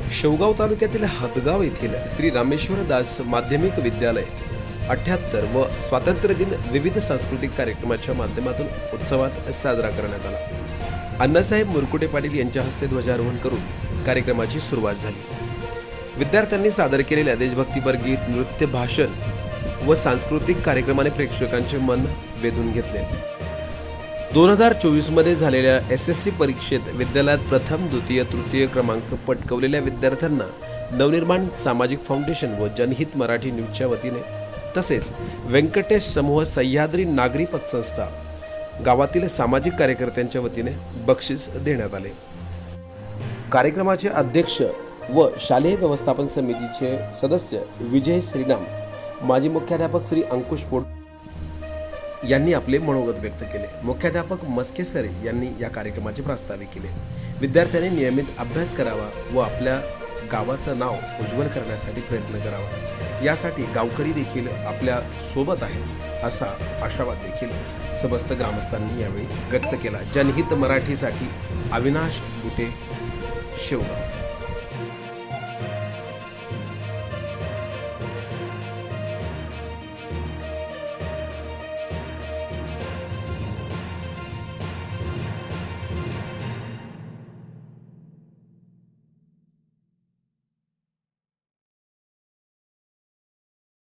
शेवगाव तालुक्यातील हातगाव येथील श्री रामेश्वर दास माध्यमिक विद्यालय अठ्याहत्तर व स्वातंत्र्य दिन विविध सांस्कृतिक कार्यक्रमाच्या माध्यमातून उत्सवात साजरा करण्यात आला. अण्णासाहेब मुरकुटे पाटील यांच्या हस्ते ध्वजारोहण करून कार्यक्रमाची सुरुवात झाली. विद्यार्थ्यांनी सादर केलेल्या देशभक्तीपर गीत नृत्य भाषण व सांस्कृतिक कार्यक्रमाने प्रेक्षकांचे मन वेधून घेतले. दोन हजार चोवीसमध्ये झालेल्या एस एस सी परीक्षेत विद्यालयात प्रथम द्वितीय तृतीय क्रमांक पटकवलेल्या विद्यार्थ्यांना नवनिर्माण सामाजिक फाउंडेशन व जनहित मराठी न्यूजच्या वतीने तसेच व्यंकटेश समूह सह्याद्री नागरी पतसंस्था गावातील सामाजिक कार्यकर्त्यांच्या वतीने बक्षीस देण्यात आले. कार्यक्रमाचे अध्यक्ष व शालेय व्यवस्थापन समितीचे सदस्य विजय श्रीराम माजी मुख्याध्यापक श्री अंकुश पोट यांनी आपले मनोगत व्यक्त केले. मुख्याध्यापक मस्के सर यांनी या कार्यक्रमाचे प्रास्ताविक केले. विद्यार्थ्यांनी नियमित अभ्यास करावा व आपल्या गावाचं नाव उज्ज्वल करण्यासाठी प्रयत्न करावा. यासाठी गावकरी देखील आपल्यासोबत आहेत असा आशावाद देखील समस्त ग्रामस्थांनी यावेळी व्यक्त केला. जनहित मराठीसाठी अविनाश बुटे शेवगाव